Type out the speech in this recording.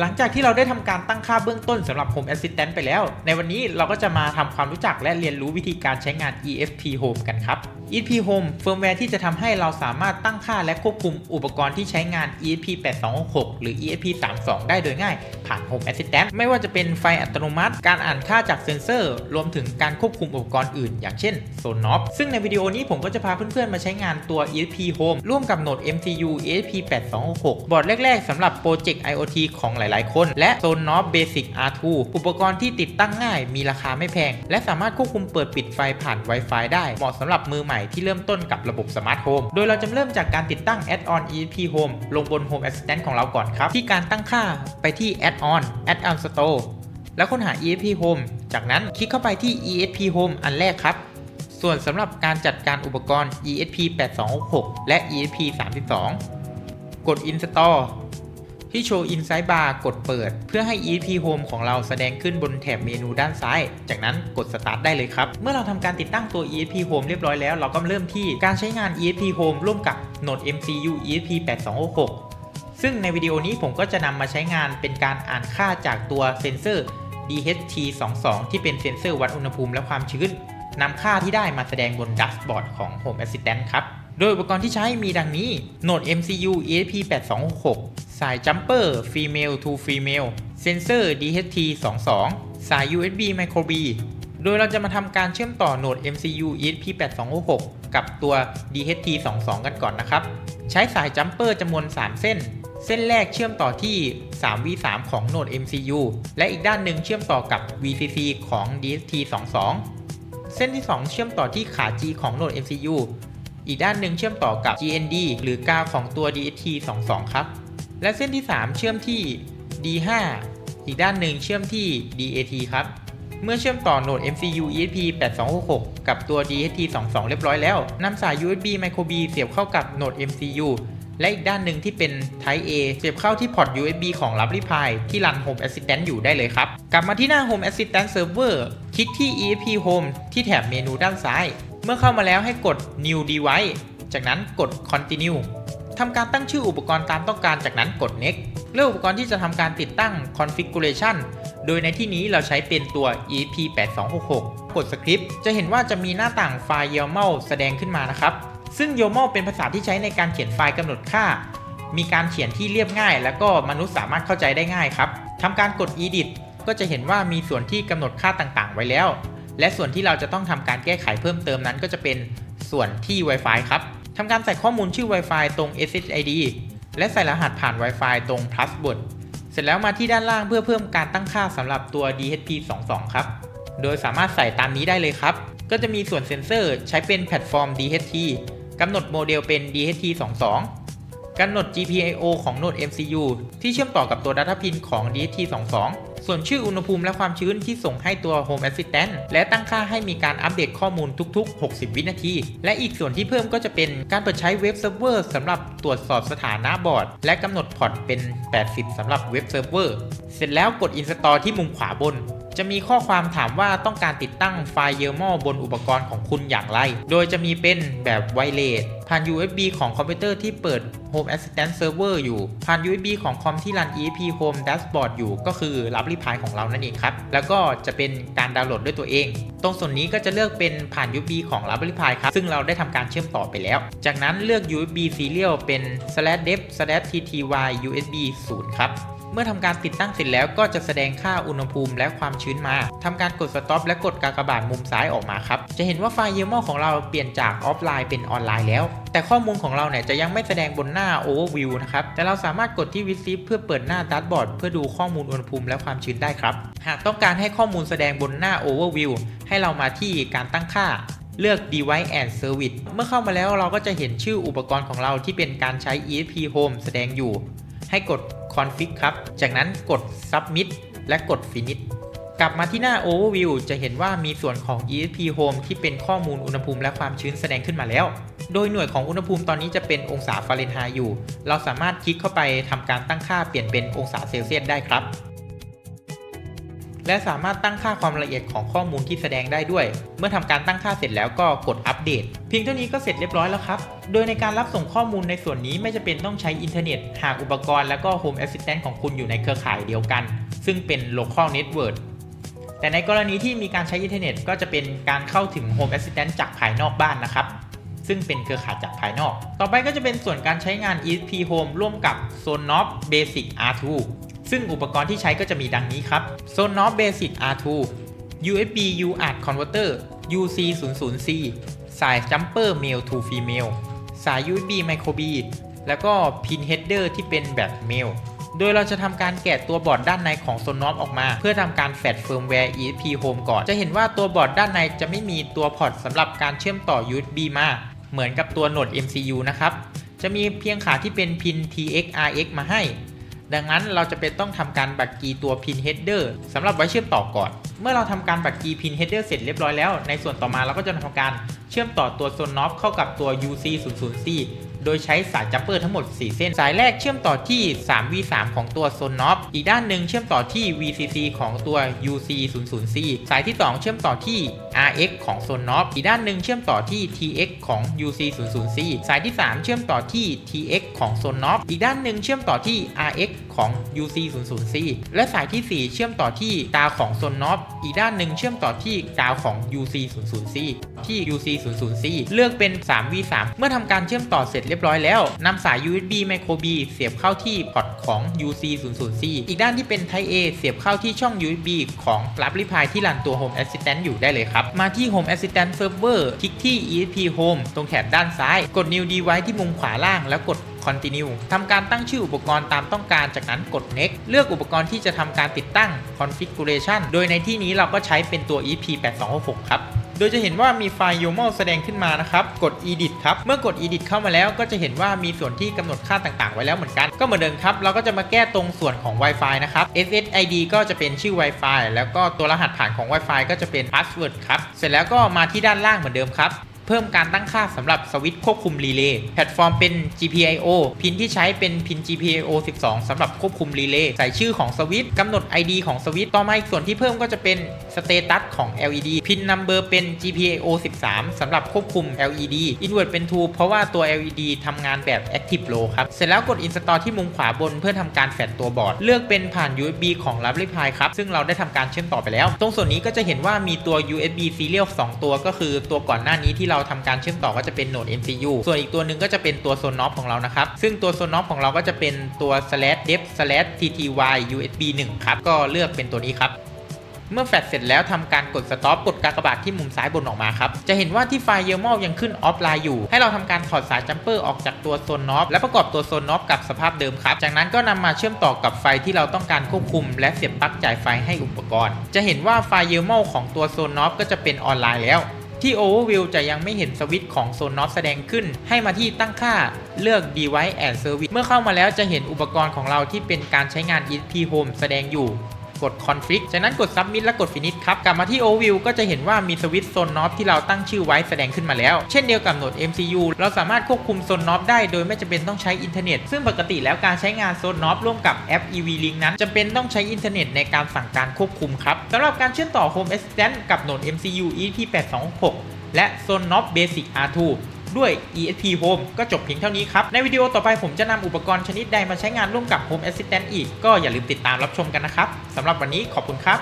หลังจากที่เราได้ทำการตั้งค่าเบื้องต้นสำหรับ Home Assistant ไปแล้ว ในวันนี้เราก็จะมาทำความรู้จักและเรียนรู้วิธีการใช้งาน ESP Home กันครับ ESP Home เฟิร์มแวร์ที่จะทำให้เราสามารถตั้งค่าและควบคุมอุปกรณ์ที่ใช้งาน ESP 8266หรือ ESP 32ได้โดยง่ายผ่าน Home Assistant ไม่ว่าจะเป็นไฟอัตโนมัติ การอ่านค่าจากเซ็นเซอร์ รวมถึงการควบคุมอุปกรณ์อื่น อย่างเช่นโซนน็อปซึ่งในวิดีโอนี้ผมก็จะพาเพื่อนๆ มาใช้งานตัว ESP Home ร่วมกับโหนด MCU ESP 8266บอร์ดแรก ๆสำหรับโปรเจกต์ IoT ของหลาย ๆ คน และโซนน็อป Basic R2 อุปกรณ์ที่ติดตั้งง่าย มีราคาไม่แพง และสามารถควบคุมเปิดปิดไฟผ่าน Wi-Fi ได้เหมาะสำหรับมือใหม่ที่เริ่มต้นกับระบบสมาร์ทโฮมโดยเราจะเริ่มจากการติดตั้ง Add-on ESP Home ลงบน Home Assistant ของเราก่อนครับ ที่การตั้งค่าไปที่ Add-on Add-on Store แล้วค้นหา ESP Home จากนั้นคลิกเข้าไปที่ ESP Home อันแรกครับ ส่วนสำหรับการจัดการอุปกรณ์ ESP 8266 และ ESP 32 กด Install ที่โชว์ Insight Bar กดเปิด เพื่อให้ ESP Home ของเราแสดงขึ้นบนแถบเมนูด้านซ้าย จากนั้นกด Start ได้เลยครับ เมื่อเราทำการติดตั้งตัว ESP Home เรียบร้อยแล้วเราก็เริ่มที่การใช้งาน ESP Home ร่วมกับโหนด MCU ESP 8266 ซึ่งในวิดีโอนี้ผมก็จะนำมาใช้งานเป็นการอ่านค่าจากตัวเซ็นเซอร์ DHT22 ที่เป็นเซ็นเซอร์วัดอุณหภูมิและความชื้นนำค่าที่ได้มาแสดงบนดัชบอร์ดของ Home Assistant ครับ โดยอุปกรณ์ที่ใช้มีดังนี้ โหนด MCU ESP8266 สาย Jumper Female to Female เซนเซอร์ DHT22 สาย USB Micro B โดยเราจะมาทำการเชื่อมต่อโหนด MCU ESP8266 กับตัว DHT22 กันก่อนนะครับ ใช้สาย Jumper จำนวน 3 เส้น เส้นแรกเชื่อมต่อที่ 3V3 ของโหนด MCU และอีกด้านหนึ่งเชื่อมต่อกับ VCC ของ DHT22 เส้นที่ 2 เชื่อมต่อที่ขา G ของโหนด MCU อีกด้านหนึ่งเชื่อมต่อกับ GND หรือกาวของตัว DHT22 ครับ และเส้นที่ 3 เชื่อมที่ D5 อีกด้านหนึ่งเชื่อมที่ DAT ครับ เมื่อเชื่อมต่อโหนด MCU ESP 8266 กับตัว DHT22 เรียบร้อยแล้วนำสาย USB Micro B เสียบเข้ากับโหนด MCU และอีกด้านหนึ่งที่เป็น Type A เสียบเข้าที่พอร์ต USB ของ Raspberry Pi ที่รัน Home Assistant อยู่ได้เลยครับ กลับมาที่หน้า Home Assistant Server คลิกที่ ESP Home ที่แถบเมนูด้านซ้าย เมื่อเข้ามาแล้วให้กด New Device จากนั้นกด Continue ทำการตั้งชื่ออุปกรณ์ตามต้องการจากนั้นกด Next เลือกอุปกรณ์ที่จะทำการติดตั้ง Configuration โดยในที่นี้เราใช้เป็นตัว EP8266 กด Script จะเห็นว่าจะมีหน้าต่างไฟล์ YAML แสดงขึ้นมานะครับ ซึ่ง YAML เป็นภาษาที่ใช้ในการเขียนไฟล์กำหนดค่า มีการเขียนที่เรียบง่าย แล้วก็มนุษย์สามารถเข้าใจได้ง่ายครับทำการกด Edit ก็จะเห็นว่ามีส่วนที่กำหนดค่าต่างๆ ไว้แล้ว และส่วนที่เราจะต้องทำการแก้ไขเพิ่มเติมนั้นก็จะเป็นส่วนที่ Wi-Fi ครับทำการใส่ข้อมูลชื่อ Wi-Fi ตรง SSID และใส่รหัสผ่าน Wi-Fi ตรง Password เสร็จแล้วมาที่ด้านล่างเพื่อเพิ่มการตั้งค่าสำหรับตัว DHT22 ครับ โดยสามารถใส่ตามนี้ได้เลยครับ ก็จะมีส่วนเซ็นเซอร์ใช้เป็นแพลตฟอร์ม DHT กำหนดโมเดลเป็น DHT22 กำหนด GPIO ของโหนด MCU ที่เชื่อมต่อกับตัว Data Pin ของ DHT22 ส่วนชื่ออุณหภูมิและความชื้นที่ส่งให้ตัว Home Assistant และตั้งค่าให้มีการอัปเดตข้อมูลทุก ๆ 60 วินาที และอีกส่วนที่เพิ่มก็จะเป็นการเปิดใช้เว็บเซิร์ฟเวอร์สำหรับตรวจสอบสถานะบอร์ด และกำหนดพอร์ตเป็น 80สำหรับเว็บเซิร์ฟเวอร์เสร็จแล้วกด Install ที่มุมขวาบนจะมีข้อความถามว่าต้องการติดตั้งไฟล์ YAML บนอุปกรณ์ของคุณอย่างไร โดยจะมีเป็นแบบไวเลสผ่าน USB ของคอมพิวเตอร์ที่เปิด Home Assistant Server อยู่ ผ่าน USB ของคอมที่รัน EP Home Dashboard อยู่ ก็คือรับริพายของเรานั่นเองครับ แล้วก็จะเป็นการดาวน์โหลดด้วยตัวเอง ตรงส่วนนี้ก็จะเลือกเป็นผ่าน USB ของ Raspberry Pi ครับ ซึ่งเราได้ทำการเชื่อมต่อไปแล้ว จากนั้นเลือก USB serial เป็น slash dev slash tty USB 0ครับ เมื่อทำการติดตั้งเสร็จแล้วก็จะแสดงค่าอุณหภูมิและความชื้นมาทำการกด stop และกดกากบาทมุมซ้ายออกมาครับ จะเห็นว่าไฟล์ YAML ของเราเปลี่ยนจากออฟไลน์เป็นออนไลน์แล้ว แต่ข้อมูลของเราเนี่ยจะยังไม่แสดงบนหน้า overview นะครับ แต่เราสามารถกดที่ receive เพื่อเปิดหน้า dashboard เพื่อดูข้อมูลอุณหภูมิและความชื้นได้ครับ หากต้องการให้ข้อมูลแสดงบนหน้า overview ให้เรามาที่การตั้งค่าเลือก device and service เมื่อเข้ามาแล้วเราก็จะเห็นชื่ออุปกรณ์ของเราที่เป็นการใช้ ESP Home แสดงอยู่ ให้กด config ครับ จากนั้นกด submit และกด finish กลับมาที่หน้า overview จะเห็นว่ามีส่วนของ ESP Home ที่เป็นข้อมูลอุณหภูมิและความชื้นแสดงขึ้นมาแล้ว โดยหน่วยของอุณหภูมิตอนนี้จะเป็นองศาฟาเรนไฮต์อยู่ เราสามารถคลิกเข้าไปทำการตั้งค่าเปลี่ยนเป็นองศาเซลเซียสได้ครับ และสามารถตั้งค่าความละเอียดของข้อมูลที่แสดงได้ด้วย เมื่อทำการตั้งค่าเสร็จแล้วก็กดอัปเดต เพียงเท่านี้ก็เสร็จเรียบร้อยแล้วครับ โดยในการรับส่งข้อมูลในส่วนนี้ไม่จะเป็นต้องใช้อินเทอร์เน็ต หากอุปกรณ์และก็ Home Assistant ของคุณอยู่ในเครือข่ายเดียวกัน ซึ่งเป็น local network แต่ในกรณีที่มีการใช้อินเทอร์เน็ต ก็จะเป็นการเข้าถึง Home Assistant จากภายนอกบ้านนะครับซึ่งเป็นเครือข่ายจากภายนอก ต่อไปก็จะเป็นส่วนการใช้งาน ESP Home ร่วมกับ Sonos Basic R2 ซึ่งอุปกรณ์ที่ใช้ก็จะมีดังนี้ครับ Sonos Basic R2 USB UART Converter UC 0 0 C สาย Jumper Male to Female สาย USB Micro B แล้วก็ Pin Header ที่เป็นแบบ Male โดยเราจะทำการแกะตัวบอร์ดด้านในของ Sonos ออกมา เพื่อทำการแฟดเฟิร์มแวร์ ESP Home ก่อน จะเห็นว่าตัวบอร์ดด้านในจะไม่มีตัวพอร์ตสำหรับการเชื่อมต่อ USB มา เหมือนกับตัวโหนด MCU นะครับ จะมีเพียงขาที่เป็นพิน TX RX มาให้ ดังนั้นเราจะเป็นต้องทำการบัตรกีตัวพิน header สำหรับไว้เชื่อมต่อก่อน เมื่อเราทำการบัตรกีพิน header เสร็จเรียบร้อยแล้ว ในส่วนต่อมาเราก็จะทำการเชื่อมต่อตัวโซนนอฟเข้ากับตัว UC 0 0 C โดยใช้สายจัมเปอร์ทั้งหมด 4 เส้น สายแรกเชื่อมต่อที่ 3V3 ของตัวโซนนอฟอีกด้านหนึ่งเชื่อมต่อที่ VCC ของตัว UC 0 0 C สายที่ 2 เชื่อมต่อที่ RX ของโซนนอฟอีกด้านหนึ่งเชื่อมต่อที่ TX ของ UC 0 0 C สายที่ 3 เชื่อมต่อที่ TX ของโซนนอฟอีกด้านหนึ่งเชื่อมต่อที่ RX ของ UC 0 0 C และสายที่ 4 เชื่อมต่อที่กาของโซนนอฟ อีกด้านหนึ่งเชื่อมต่อที่กาวของ UC 0 0 C ที่ UC 0 0 C เลือกเป็น 3V3 เมื่อทำการเชื่อมต่อเสร็จเรียบร้อยแล้วนำสาย USB Micro B เสียบเข้าที่พอร์ตของ UC 0 0 C อีกด้านที่เป็น Type A เสียบเข้าที่ช่อง USB ของ Raspberry ที่รันตัว Home Assistant อยู่ได้เลยครับ มาที่ Home Assistant Server คลิกที่ ESP Home ตรงแถบด้านซ้าย กด New Device ที่มุมขวาล่างแล้วกด Continue ทำการตั้งชื่ออุปกรณ์ตามต้องการจากนั้นกด Next เลือกอุปกรณ์ที่จะทำการติดตั้ง Configuration โดยในที่นี้เราก็ใช้เป็นตัว EP8266 ครับโดยจะเห็นว่ามีไฟล์ YOML แสดงขึ้นมานะครับ กด edit ครับ เมื่อกด edit เข้ามาแล้วก็จะเห็นว่ามีส่วนที่กำหนดค่าต่างๆ ไว้แล้วเหมือนกัน ก็เหมือนเดิมครับ เราก็จะมาแก้ตรงส่วนของ Wi-Fi นะครับ SSID ก็จะเป็นชื่อ Wi-Fi แล้วก็ตัวรหัสผ่านของ Wi-Fi ก็จะเป็น password ครับ เสร็จแล้วก็มาที่ด้านล่างเหมือนเดิมครับ เพิ่มการตั้งค่าสำหรับสวิตช์ควบคุมรีเลย์แพลตฟอร์มเป็น GPIO พินที่ใช้เป็นพิน GPIO 12สำหรับควบคุมรีเลย์ใส่ชื่อของสวิตช์กำหนด ID ของสวิตช์ต่อมาอีกส่วนที่เพิ่มก็จะเป็น สเตตัสของ LED พิน number เป็น GPIO 13สำหรับควบคุม LED invert เป็น True เพราะว่าตัว LED ทำงานแบบ Active Low ครับ เสร็จแล้วกด install ที่มุมขวาบนเพื่อทำการแฟดตัวบอร์ด เลือกเป็นผ่าน USB ของ Raspberry Pi ครับ ซึ่งเราได้ทำการเชื่อมต่อไปแล้ว ตรงส่วนนี้ก็จะเห็นว่ามีตัว USB serial 2 ตัวก็คือตัวก่อนหน้านี้ที่เราทำการเชื่อมต่อก็จะเป็นโหนด MCU ส่วนอีกตัวหนึ่งก็จะเป็นตัว Sonos ของเรานะครับ ซึ่งตัว Sonos ของเราก็จะเป็นตัว slash dep slash tty USB 1 ครับ ก็เลือกเป็นตัวนี้ครับ เมื่อแฟลชเสร็จแล้วทำการกด stop กดกากบาทที่มุมซ้ายบนออกมาครับ จะเห็นว่าที่ไฟล์ YAML ยังขึ้นออฟไลน์อยู่ ให้เราทำการถอดสายจัมเปอร์ออกจากตัวโซนนอฟและประกอบตัวโซนนอฟกับสภาพเดิมครับ จากนั้นก็นำมาเชื่อมต่อกับไฟที่เราต้องการควบคุม และเสียบปลั๊กจ่ายไฟให้อุปกรณ์ จะเห็นว่าไฟล์ YAML ของตัวโซนนอฟก็จะเป็นออนไลน์แล้วที่ Overview จะยังไม่เห็นสวิตช์ของ Sonos แสดงขึ้น ให้มาที่ตั้งค่าเลือก Device and Service เมื่อเข้ามาแล้วจะเห็นอุปกรณ์ของเราที่เป็นการใช้งาน ESP Home แสดงอยู่ กด Config จากนั้นกด Submit และกด Finish ครับ กลับมาที่ Overview ก็จะเห็นว่ามีสวิตช์ Sonos ที่เราตั้งชื่อไว้แสดงขึ้นมาแล้ว เช่นเดียวกับโหนด MCU เราสามารถควบคุม Sonos ได้โดยไม่จำเป็นต้องใช้อินเทอร์เน็ต ซึ่งปกติแล้วการใช้งาน Sonos ร่วมกับแอป EV Link นั้นจำเป็นต้องใช้อินเทอร์เน็ตในการสั่งการควบคุมครับสำหรับการเชื่อมต่อ Home Assistant กับโหนด MCU EP826 และ Sonos Basic R2 ด้วย ESP Home ก็จบเพียงเท่านี้ครับ ในวิดีโอต่อไปผมจะนำอุปกรณ์ชนิดใดมาใช้งานร่วมกับ Home Assistant อีก ก็อย่าลืมติดตามรับชมกันนะครับสำหรับวันนี้ขอบคุณครับ